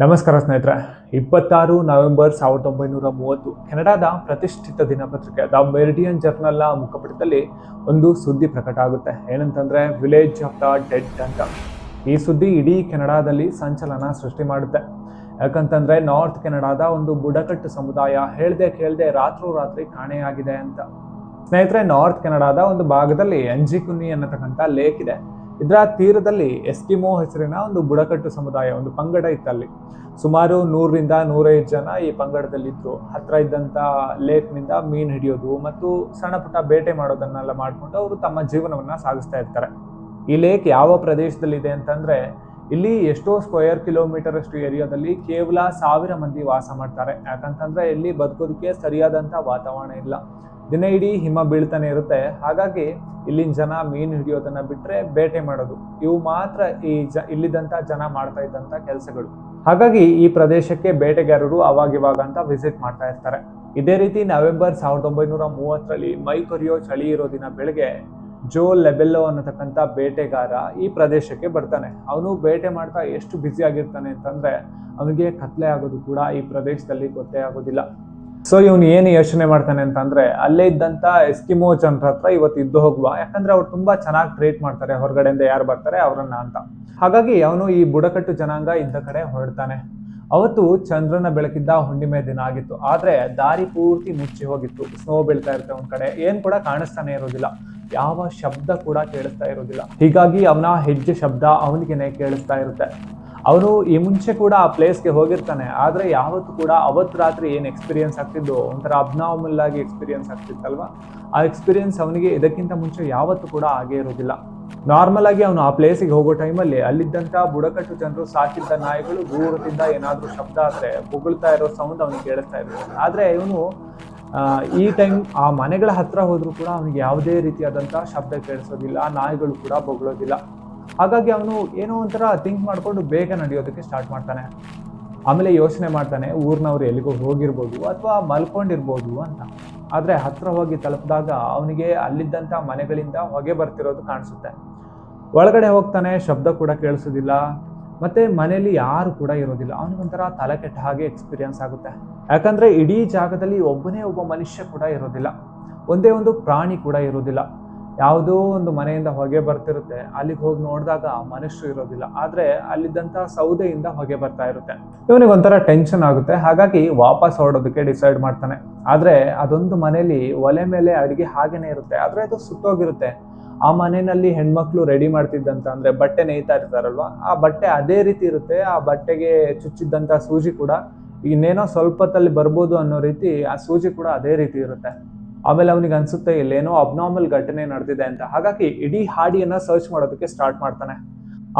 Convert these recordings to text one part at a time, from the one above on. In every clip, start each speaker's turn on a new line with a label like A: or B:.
A: ನಮಸ್ಕಾರ ಸ್ನೇಹಿತರೆ. ಇಪ್ಪತ್ತಾರು ನವೆಂಬರ್ ಸಾವಿರದ ಒಂಬೈನೂರ ಮೂವತ್ತು ಕೆನಡಾದ ಪ್ರತಿಷ್ಠಿತ ದಿನಪತ್ರಿಕೆ ದ ಮೆರಿಡಿಯನ್ ಜರ್ನಲ್ನ ಮುಖಪುಟದಲ್ಲಿ ಒಂದು ಸುದ್ದಿ ಪ್ರಕಟ ಆಗುತ್ತೆ. ಏನಂತಂದ್ರೆ, ವಿಲೇಜ್ ಆಫ್ ದ ಡೆಡ್ ಅಂತ. ಈ ಸುದ್ದಿ ಇಡೀ ಕೆನಡಾದಲ್ಲಿ ಸಂಚಲನ ಸೃಷ್ಟಿ ಮಾಡುತ್ತೆ. ಯಾಕಂತಂದ್ರೆ, ನಾರ್ತ್ ಕೆನಡಾದ ಒಂದು ಬುಡಕಟ್ಟು ಸಮುದಾಯ ಹೇಳ್ದೆ ಕೇಳ್ದೆ ರಾತ್ರೋರಾತ್ರಿ ಕಾಣೆಯಾಗಿದೆ ಅಂತ. ಸ್ನೇಹಿತರೆ, ನಾರ್ತ್ ಕೆನಡಾದ ಒಂದು ಭಾಗದಲ್ಲಿ ಅಂಜಿಕುನ್ನಿ ಅನ್ನತಕ್ಕಂಥ ಲೇಕ್ ಇದೆ. ಇದರ ತೀರದಲ್ಲಿ ಎಸ್ಕಿಮೋ ಹೆಸರಿನ ಒಂದು ಬುಡಕಟ್ಟು ಸಮುದಾಯ, ಒಂದು ಪಂಗಡ ಇತ್ತಲ್ಲಿ. ಸುಮಾರು ನೂರರಿಂದ ನೂರೈದು ಜನ ಈ ಪಂಗಡದಲ್ಲಿದ್ದರು ಹತ್ತಿರ ಇದ್ದಂಥ ಲೇಕ್ನಿಂದ ಮೀನು ಹಿಡಿಯೋದು ಮತ್ತು ಸಣ್ಣ ಪುಟ್ಟ ಬೇಟೆ ಮಾಡೋದನ್ನೆಲ್ಲ ಮಾಡಿಕೊಂಡು ಅವರು ತಮ್ಮ ಜೀವನವನ್ನ ಸಾಗಿಸ್ತಾ ಇರ್ತಾರೆ. ಈ ಲೇಕ್ ಯಾವ ಪ್ರದೇಶದಲ್ಲಿದೆ ಅಂತಂದ್ರೆ, ಇಲ್ಲಿ ಎಷ್ಟೋ ಸ್ಕ್ವೇರ್ ಕಿಲೋಮೀಟರ್ ಅಷ್ಟು ಏರಿಯಾದಲ್ಲಿ ಕೇವಲ ಸಾವಿರ ಮಂದಿ ವಾಸ ಮಾಡ್ತಾರೆ. ಯಾಕಂತಂದ್ರೆ ಇಲ್ಲಿ ಬದುಕೋದಕ್ಕೆ ಸರಿಯಾದಂಥ ವಾತಾವರಣ ಇಲ್ಲ. ದಿನ ಇಡೀ ಹಿಮ ಬೀಳ್ತಾನೆ ಇರುತ್ತೆ. ಹಾಗಾಗಿ ಇಲ್ಲಿನ ಜನ ಮೀನು ಹಿಡಿಯೋದನ್ನ ಬಿಟ್ಟರೆ ಬೇಟೆ ಮಾಡೋದು. ಇವು ಮಾತ್ರ ಈ ಜ ಇಲ್ಲಿದ್ದಂಥ ಜನ ಮಾಡ್ತಾ ಇದ್ದಂಥ ಕೆಲಸಗಳು. ಹಾಗಾಗಿ ಈ ಪ್ರದೇಶಕ್ಕೆ ಬೇಟೆಗಾರರು ಅವಾಗಿವಾಗ ಅಂತ ವಿಸಿಟ್ ಮಾಡ್ತಾ ಇರ್ತಾರೆ. ಇದೇ ರೀತಿ ನವೆಂಬರ್ ಸಾವಿರದ ಒಂಬೈನೂರ ಮೂವತ್ತರಲ್ಲಿ ಮೈ ಕೊರಿಯೋ ಚಳಿ ಇರೋ ದಿನ ಬೆಳಗ್ಗೆ ಜೋ ಲೆಬೆಲ್ಲೋ ಅನ್ನತಕ್ಕಂಥ ಬೇಟೆಗಾರ ಈ ಪ್ರದೇಶಕ್ಕೆ ಬರ್ತಾನೆ. ಅವನು ಬೇಟೆ ಮಾಡ್ತಾ ಎಷ್ಟು ಬ್ಯುಸಿ ಆಗಿರ್ತಾನೆ ಅಂತಂದ್ರೆ ಅವನಿಗೆ ಕತ್ಲೆ ಆಗೋದು ಕೂಡ ಈ ಪ್ರದೇಶದಲ್ಲಿ ಗೊತ್ತೇ ಆಗೋದಿಲ್ಲ. ಸೊ ಇವನು ಏನು ಯೋಚನೆ ಮಾಡ್ತಾನೆ ಅಂತಂದ್ರೆ, ಅಲ್ಲೇ ಇದ್ದಂತ ಎಸ್ಕಿಮೋ ಜನರ ಹತ್ರ ಇವತ್ತು ಇದ್ದು ಹೋಗುವ. ಯಾಕಂದ್ರೆ ಅವ್ರು ತುಂಬಾ ಚೆನ್ನಾಗಿ ಟ್ರೀಟ್ ಮಾಡ್ತಾರೆ, ಹೊರಗಡೆಯಿಂದ ಯಾರು ಬರ್ತಾರೆ ಅವರನ್ನ ಅಂತ. ಹಾಗಾಗಿ ಅವನು ಈ ಬುಡಕಟ್ಟು ಜನಾಂಗ ಇದ್ದ ಕಡೆ ಹೊರಡ್ತಾನೆ. ಅವತ್ತು ಚಂದ್ರನ ಬೆಳಕಿದ್ದ ಹುಣ್ಣಿಮೆ ದಿನ ಆಗಿತ್ತು. ಆದರೆ ದಾರಿ ಪೂರ್ತಿ ಮುಚ್ಚಿ ಹೋಗಿತ್ತು. ಸ್ನೋ ಬೀಳ್ತಾ ಇರುತ್ತೆ ಒಂದ್ ಕಡೆ. ಏನು ಕೂಡ ಕಾಣಿಸ್ತಾನೆ ಇರೋದಿಲ್ಲ. ಯಾವ ಶಬ್ದ ಕೂಡ ಕೇಳಿಸ್ತಾ ಇರೋದಿಲ್ಲ. ಹೀಗಾಗಿ ಅವನ ಹೆಜ್ಜೆ ಶಬ್ದ ಅವನಿಗೆನೆ ಕೇಳಿಸ್ತಾ ಇರುತ್ತೆ. ಅವನು ಈ ಮುಂಚೆ ಕೂಡ ಆ ಪ್ಲೇಸ್ಗೆ ಹೋಗಿರ್ತಾನೆ, ಆದರೆ ಯಾವತ್ತು ಕೂಡ ಅವತ್ತು ರಾತ್ರಿ ಏನು ಎಕ್ಸ್ಪೀರಿಯನ್ಸ್ ಆಗ್ತಿದ್ದು ಒಂಥರ ಅಬ್ನಾರ್ಮಲ್ ಆಗಿ ಎಕ್ಸ್ಪೀರಿಯನ್ಸ್ ಆಗ್ತಿತ್ತಲ್ವ? ಆ ಎಕ್ಸ್ಪೀರಿಯೆನ್ಸ್ ಅವನಿಗೆ ಇದಕ್ಕಿಂತ ಮುಂಚೆ ಯಾವತ್ತು ಕೂಡ ಆಗೇ ಇರೋದಿಲ್ಲ. ನಾರ್ಮಲ್ ಆಗಿ ಅವನು ಆ ಪ್ಲೇಸಿಗೆ ಹೋಗೋ ಟೈಮಲ್ಲಿ ಅಲ್ಲಿದ್ದಂಥ ಬುಡಕಟ್ಟು ಜನರು, ಸಾಕಿದ್ದ ನಾಯಿಗಳು ದೂರದಿಂದ ಏನಾದರೂ ಶಬ್ದ ಆದರೆ, ಬೊಗಳ್ತಾ ಇರೋ ಸೌಂಡ್ ಅವನಿಗೆ ಕೇಳಿಸ್ತಾ ಇರೋದು ಆದರೆ ಇವನು ಈ ಟೈಮ್ ಆ ಮನೆಗಳ ಹತ್ರ ಹೋದರೂ ಕೂಡ ಅವನಿಗೆ ಯಾವುದೇ ರೀತಿಯಾದಂಥ ಶಬ್ದ ಕೇಳಿಸೋದಿಲ್ಲ, ನಾಯಿಗಳು ಕೂಡ ಬೊಗಳೋದಿಲ್ಲ. ಹಾಗಾಗಿ ಅವನು ಏನೋ ಒಂಥರ ಥಿಂಕ್ ಮಾಡಿಕೊಂಡು ಬೇಗ ನಡೆಯೋದಕ್ಕೆ ಸ್ಟಾರ್ಟ್ ಮಾಡ್ತಾನೆ. ಆಮೇಲೆ ಯೋಚನೆ ಮಾಡ್ತಾನೆ, ಊರಿನವ್ರು ಎಲ್ಲಿಗೋ ಹೋಗಿರ್ಬೋದು ಅಥವಾ ಮಲ್ಕೊಂಡಿರ್ಬೋದು ಅಂತ. ಆದರೆ ಹತ್ರ ಹೋಗಿ ತಲುಪಿದಾಗ ಅವನಿಗೆ ಅಲ್ಲಿದ್ದಂಥ ಮನೆಗಳಿಂದ ಹೊಗೆ ಬರ್ತಿರೋದು ಕಾಣಿಸುತ್ತೆ. ಒಳಗಡೆ ಹೋಗ್ತಾನೆ, ಶಬ್ದ ಕೂಡ ಕೇಳಿಸೋದಿಲ್ಲ. ಮತ್ತೆ ಮನೆಯಲ್ಲಿ ಯಾರು ಕೂಡ ಇರೋದಿಲ್ಲ. ಅವನಿಗೊಂಥರ ತಲೆ ಕೆಟ್ಟ ಹಾಗೆ ಎಕ್ಸ್ಪೀರಿಯನ್ಸ್ ಆಗುತ್ತೆ. ಯಾಕಂದ್ರೆ ಇಡೀ ಜಾಗದಲ್ಲಿ ಒಬ್ಬನೇ ಒಬ್ಬ ಮನುಷ್ಯ ಕೂಡ ಇರೋದಿಲ್ಲ. ಒಂದೇ ಒಂದು ಪ್ರಾಣಿ ಕೂಡ ಇರೋದಿಲ್ಲ. ಯಾವುದೋ ಒಂದು ಮನೆಯಿಂದ ಹೊಗೆ ಬರ್ತಿರುತ್ತೆ. ಅಲ್ಲಿಗೆ ಹೋಗಿ ನೋಡಿದಾಗ ಮನುಷ್ಯರು ಇರೋದಿಲ್ಲ. ಆದ್ರೆ ಅಲ್ಲಿದ್ದಂಥ ಸೌದೆಯಿಂದ ಹೊಗೆ ಬರ್ತಾ ಇರುತ್ತೆ. ಇವನಿಗೆ ಒಂಥರ ಟೆನ್ಷನ್ ಆಗುತ್ತೆ. ಹಾಗಾಗಿ ವಾಪಸ್ ಹೊರಡೋದಕ್ಕೆ ಡಿಸೈಡ್ ಮಾಡ್ತಾನೆ. ಆದ್ರೆ ಅದೊಂದು ಮನೆಯಲ್ಲಿ ಒಲೆ ಮೇಲೆ ಅಡಿಗೆ ಹಾಗೇನೆ ಇರುತ್ತೆ. ಆದ್ರೆ ಅದು ಸುತ್ತೋಗಿರುತ್ತೆ. ಆ ಮನೆಯಲ್ಲಿ ಹೆಣ್ಮಕ್ಳು ರೆಡಿ ಮಾಡ್ತಿದ್ದಂತ ಅಂದ್ರೆ ಬಟ್ಟೆ ನೇಯ್ತಾ ಇರ್ತಾರಲ್ವಾ ಆ ಬಟ್ಟೆ ಅದೇ ರೀತಿ ಇರುತ್ತೆ. ಆ ಬಟ್ಟೆಗೆ ಚುಚ್ಚಿದ್ದಂಥ ಸೂಜಿ ಕೂಡ ಇನ್ನೇನೋ ಸ್ವಲ್ಪತ್ತಲ್ಲಿ ಬರ್ಬೋದು ಅನ್ನೋ ರೀತಿ ಆ ಸೂಜಿ ಕೂಡ ಅದೇ ರೀತಿ ಇರುತ್ತೆ. ಆಮೇಲೆ ಅವನಿಗೆ ಅನ್ಸುತ್ತೆ, ಇಲ್ಲೇನೋ ಅಬ್ನಾರ್ಮಲ್ ಘಟನೆ ನಡೆದಿದೆ ಅಂತ. ಹಾಗಾಗಿ ಇಡೀ ಹಾಡಿಯನ್ನ ಸರ್ಚ್ ಮಾಡೋದಕ್ಕೆ ಸ್ಟಾರ್ಟ್ ಮಾಡ್ತಾನೆ.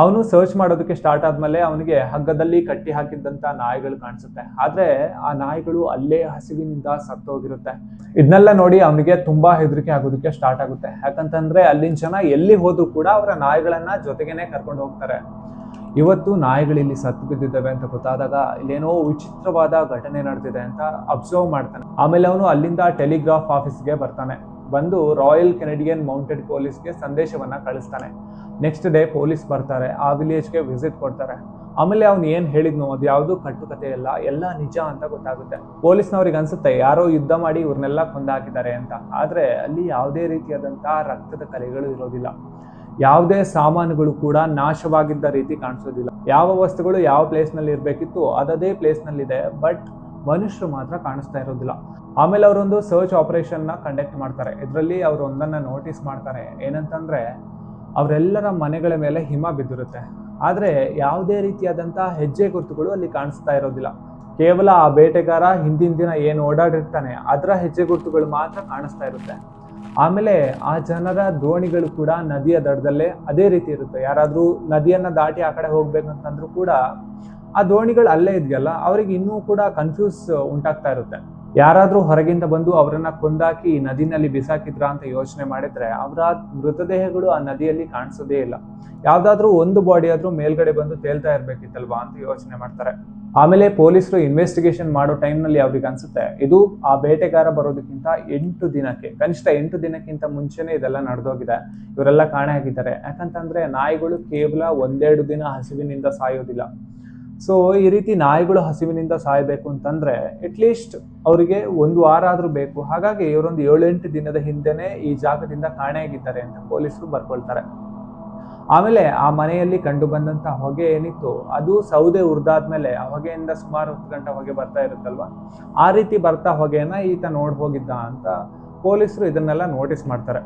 A: ಅವನು ಸರ್ಚ್ ಮಾಡೋದಕ್ಕೆ ಸ್ಟಾರ್ಟ್ ಆದ್ಮೇಲೆ ಅವನಿಗೆ ಹಗ್ಗದಲ್ಲಿ ಕಟ್ಟಿ ಹಾಕಿದ್ದಂತ ನಾಯಿಗಳು ಕಾಣಿಸುತ್ತೆ. ಆದ್ರೆ ಆ ನಾಯಿಗಳು ಅಲ್ಲೇ ಹಸಿವಿನಿಂದ ಸತ್ತೋಗಿರುತ್ತೆ. ಇದನ್ನೆಲ್ಲ ನೋಡಿ ಅವನಿಗೆ ತುಂಬಾ ಹೆದರಿಕೆ ಆಗೋದಕ್ಕೆ ಸ್ಟಾರ್ಟ್ ಆಗುತ್ತೆ. ಯಾಕಂತಂದ್ರೆ ಅಲ್ಲಿನ ಜನ ಎಲ್ಲಿ ಹೋದ್ರು ಕೂಡ ಅವರ ನಾಯಿಗಳನ್ನ ಜೊತೆಗೇನೆ ಕರ್ಕೊಂಡು ಹೋಗ್ತಾರೆ. ಇವತ್ತು ನಾಯಿಗಳು ಇಲ್ಲಿ ಸತ್ತು ಬಿದ್ದಿದ್ದಾವೆ ಅಂತ ಗೊತ್ತಾದಾಗ ಇಲ್ಲೇನೋ ವಿಚಿತ್ರವಾದ ಘಟನೆ ನಡೆದಿದೆ ಅಂತ ಅಬ್ಸರ್ವ್ ಮಾಡ್ತಾನೆ. ಆಮೇಲೆ ಅವನು ಅಲ್ಲಿಂದ ಟೆಲಿಗ್ರಾಫ್ ಆಫೀಸ್ಗೆ ಬರ್ತಾನೆ. ಬಂದು ರಾಯಲ್ ಕೆನಡಿಯನ್ ಮೌಂಟೆಡ್ ಪೊಲೀಸ್ಗೆ ಸಂದೇಶವನ್ನ ಕಳಿಸ್ತಾನೆ. ನೆಕ್ಸ್ಟ್ ಡೇ ಪೊಲೀಸ್ ಬರ್ತಾರೆ, ಆ ವಿಲೇಜ್ಗೆ ವಿಸಿಟ್ ಕೊಡ್ತಾರೆ. ಆಮೇಲೆ ಅವ್ನು ಏನು ಹೇಳಿದ್ನು ಅದು ಯಾವುದು ಕಟ್ಟುಕತೆ ಇಲ್ಲ ಎಲ್ಲ ನಿಜ ಅಂತ ಗೊತ್ತಾಗುತ್ತೆ. ಪೊಲೀಸ್ನವ್ರಿಗೆ ಅನ್ಸುತ್ತೆ, ಯಾರೋ ಯುದ್ಧ ಮಾಡಿ ಇವ್ರನ್ನೆಲ್ಲ ಕೊಂದಾಕಿದ್ದಾರೆ ಅಂತ. ಆದರೆ ಅಲ್ಲಿ ಯಾವುದೇ ರೀತಿಯಾದಂತಹ ರಕ್ತದ ಕಲೆಗಳು ಇರೋದಿಲ್ಲ. ಯಾವುದೇ ಸಾಮಾನುಗಳು ಕೂಡ ನಾಶವಾಗಿದ್ದ ರೀತಿ ಕಾಣಿಸೋದಿಲ್ಲ. ಯಾವ ವಸ್ತುಗಳು ಯಾವ ಪ್ಲೇಸ್ನಲ್ಲಿ ಇರಬೇಕಿತ್ತು ಅದದೇ ಪ್ಲೇಸ್ನಲ್ಲಿದೆ, ಬಟ್ ಮನುಷ್ಯರು ಮಾತ್ರ ಕಾಣಿಸ್ತಾ ಇರೋದಿಲ್ಲ. ಆಮೇಲೆ ಅವರೊಂದು ಸರ್ಚ್ ಆಪರೇಷನ್ನ ಕಂಡಕ್ಟ್ ಮಾಡ್ತಾರೆ. ಇದರಲ್ಲಿ ಅವರು ಒಂದನ್ನು ನೋಟಿಸ್ ಮಾಡ್ತಾರೆ. ಏನಂತಂದ್ರೆ, ಅವರೆಲ್ಲರ ಮನೆಗಳ ಮೇಲೆ ಹಿಮ ಬಿದ್ದಿರುತ್ತೆ. ಆದರೆ ಯಾವುದೇ ರೀತಿಯಾದಂಥ ಹೆಜ್ಜೆ ಗುರುತುಗಳು ಅಲ್ಲಿ ಕಾಣಿಸ್ತಾ ಇರೋದಿಲ್ಲ. ಕೇವಲ ಆ ಬೇಟೆಗಾರ ಹಿಂದಿನ ದಿನ ಏನು ಓಡಾಡಿರ್ತಾನೆ, ಅದರ ಹೆಜ್ಜೆ ಗುರುತುಗಳು ಮಾತ್ರ ಕಾಣಿಸ್ತಾ ಇರುತ್ತೆ. ಆಮೇಲೆ ಆ ಜನರ ದೋಣಿಗಳು ಕೂಡ ನದಿಯ ದಡದಲ್ಲೇ ಅದೇ ರೀತಿ ಇರುತ್ತೆ. ಯಾರಾದರೂ ನದಿಯನ್ನು ದಾಟಿ ಆ ಕಡೆ ಹೋಗ್ಬೇಕಂತಂದ್ರೂ ಕೂಡ ಆ ದೋಣಿಗಳು ಅಲ್ಲೇ ಇದೆಯಲ್ಲ, ಅವ್ರಿಗೆ ಇನ್ನೂ ಕೂಡ ಕನ್ಫ್ಯೂಸ್ ಉಂಟಾಗ್ತಾ ಇರುತ್ತೆ. ಯಾರಾದ್ರೂ ಹೊರಗಿಂದ ಬಂದು ಅವರನ್ನ ಕೊಂದಾಕಿ ನದಿನಲ್ಲಿ ಬಿಸಾಕಿದ್ರ ಅಂತ ಯೋಚನೆ ಮಾಡಿದ್ರೆ ಅವರ ಮೃತದೇಹಗಳು ಆ ನದಿಯಲ್ಲಿ ಕಾಣಿಸೋದೇ ಇಲ್ಲ. ಯಾವ್ದಾದ್ರೂ ಒಂದು ಬಾಡಿ ಆದ್ರೂ ಮೇಲ್ಗಡೆ ಬಂದು ತೇಲ್ತಾ ಇರ್ಬೇಕಿತ್ತಲ್ವಾ ಅಂತ ಯೋಚನೆ ಮಾಡ್ತಾರೆ. ಆಮೇಲೆ ಪೊಲೀಸರು ಇನ್ವೆಸ್ಟಿಗೇಷನ್ ಮಾಡೋ ಟೈಮ್ನಲ್ಲಿ ಅವ್ರಿಗೆ ಅನ್ಸುತ್ತೆ, ಇದು ಆ ಬೇಟೆಗಾರ ಬರೋದಕ್ಕಿಂತ ಎಂಟು ದಿನಕ್ಕೆ, ಕನಿಷ್ಠ ಎಂಟು ದಿನಕ್ಕಿಂತ ಮುಂಚೆನೆ ಇದೆಲ್ಲ ನಡೆದೋಗಿದೆ, ಇವರೆಲ್ಲ ಕಾಣೆ ಆಗಿದ್ದಾರೆ ಯಾಕಂತಂದ್ರೆ ನಾಯಿಗಳು ಕೇವಲ ಒಂದೆರಡು ದಿನ ಹಸಿವಿನಿಂದ ಸಾಯೋದಿಲ್ಲ. ಸೊ ಈ ರೀತಿ ನಾಯಿಗಳು ಹಸಿವಿನಿಂದ ಸಾಯಬೇಕು ಅಂತಂದ್ರೆ ಅಟ್ಲೀಸ್ಟ್ ಅವರಿಗೆ ಒಂದು ವಾರ ಆದರೂ ಬೇಕು. ಹಾಗಾಗಿ ಇವರೊಂದು ಏಳೆಂಟು ದಿನದ ಹಿಂದೆನೇ ಈ ಜಾಗದಿಂದ ಕಾಣೆಯಾಗಿದ್ದಾರೆ ಅಂತ ಪೊಲೀಸರು ಬರ್ಕೊಳ್ತಾರೆ. ಆಮೇಲೆ ಆ ಮನೆಯಲ್ಲಿ ಕಂಡು ಬಂದಂಥ ಹೊಗೆ ಏನಿತ್ತು, ಅದು ಸೌದೆ ಉರಿದಾದ್ಮೇಲೆ ಆ ಹೊಗೆಯಿಂದ ಸುಮಾರು ಹತ್ತು ಗಂಟೆ ಹೊಗೆ ಬರ್ತಾ ಇರುತ್ತಲ್ವಾ? ಆ ರೀತಿ ಬರ್ತಾ ಹೊಗೆನ ಈತ ನೋಡ್ ಹೋಗಿದ್ದ ಅಂತ ಪೊಲೀಸರು ಇದನ್ನೆಲ್ಲ ನೋಟಿಸ್ ಮಾಡ್ತಾರೆ.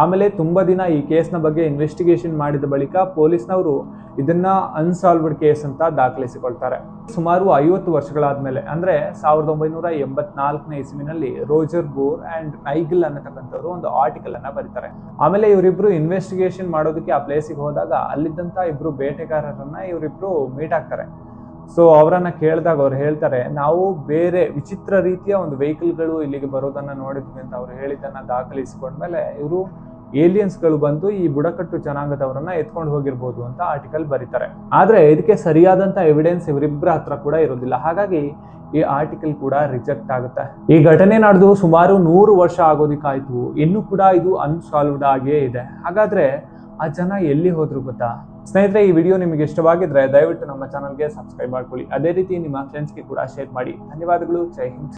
A: ಆಮೇಲೆ ತುಂಬ ದಿನ ಈ ಕೇಸ್ನ ಬಗ್ಗೆ ಇನ್ವೆಸ್ಟಿಗೇಷನ್ ಮಾಡಿದ ಬಳಿಕ ಪೊಲೀಸ್ನವರು ಇದನ್ನ ಅನ್ಸಾಲ್ವ್ಡ್ ಕೇಸ್ ಅಂತ ದಾಖಲಿಸಿಕೊಳ್ತಾರೆ. ಸುಮಾರು ಐವತ್ತು ವರ್ಷಗಳಾದ್ಮೇಲೆ, ಅಂದ್ರೆ ಸಾವಿರದ ಒಂಬೈನೂರ ಎಂಬತ್ನಾಲ್ಕನೇ ಇಸ್ವಿನಲ್ಲಿ ರೋಜರ್ ಬೋರ್ ಅಂಡ್ ನೈಗಲ್ ಅನ್ನತಕ್ಕಂಥವ್ರು ಒಂದು ಆರ್ಟಿಕಲ್ ಅನ್ನ ಬರೀತಾರೆ. ಆಮೇಲೆ ಇವರಿಬ್ರು ಇನ್ವೆಸ್ಟಿಗೇಷನ್ ಮಾಡೋದಕ್ಕೆ ಆ ಪ್ಲೇಸಿಗೆ ಹೋದಾಗ ಅಲ್ಲಿದ್ದಂಥ ಇಬ್ರು ಬೇಟೆಗಾರರನ್ನ ಇವರಿಬ್ರು ಮೀಟ್ ಆಗ್ತಾರೆ. ಸೊ ಅವರನ್ನ ಕೇಳಿದಾಗ ಅವ್ರು ಹೇಳ್ತಾರೆ, ನಾವು ಬೇರೆ ವಿಚಿತ್ರ ರೀತಿಯ ಒಂದು ವೆಹಿಕಲ್ಗಳು ಇಲ್ಲಿಗೆ ಬರೋದನ್ನ ನೋಡಿದ್ವಿ ಅಂತ ಅವ್ರು ಹೇಳಿದ್ದನ್ನ ದಾಖಲಿಸಿಕೊಂಡ್ಮೇಲೆ ಇವರು ಏಲಿಯನ್ಸ್ಗಳು ಬಂದು ಈ ಬುಡಕಟ್ಟು ಜನಾಂಗದವರನ್ನ ಎತ್ಕೊಂಡು ಹೋಗಿರ್ಬೋದು ಅಂತ ಆರ್ಟಿಕಲ್ ಬರೀತಾರೆ. ಆದ್ರೆ ಇದಕ್ಕೆ ಸರಿಯಾದಂತ ಎವಿಡೆನ್ಸ್ ಇವರಿಬ್ಬರ ಹತ್ರ ಕೂಡ ಇರೋದಿಲ್ಲ. ಹಾಗಾಗಿ ಈ ಆರ್ಟಿಕಲ್ ಕೂಡ ರಿಜೆಕ್ಟ್ ಆಗುತ್ತೆ. ಈ ಘಟನೆ ನಡೆದು ಸುಮಾರು ನೂರು ವರ್ಷ ಆಗೋದಿಕ್ಕಾಯ್ತು. ಇನ್ನೂ ಕೂಡ ಇದು ಅನ್ಸಾಲ್ವ್ಡ್ ಆಗಿಯೇ ಇದೆ. ಹಾಗಾದ್ರೆ ಆ ಜನ ಎಲ್ಲಿ ಹೋದ್ರು ಗೊತ್ತಾ? ಸ್ನೇಹಿತರೆ, ಈ ವಿಡಿಯೋ ನಿಮಗೆ ಇಷ್ಟವಾಗಿದ್ರೆ ದಯವಿಟ್ಟು ನಮ್ಮ ಚಾನಲ್ಗೆ ಸಬ್ಸ್ಕ್ರೈಬ್ ಮಾಡ್ಕೊಳ್ಳಿ. ಅದೇ ರೀತಿ ನಿಮ್ಮ ಫ್ರೆಂಡ್ಸ್ಗೆ ಕೂಡ ಶೇರ್ ಮಾಡಿ. ಧನ್ಯವಾದಗಳು. ಜೈ ಹಿಂದ್.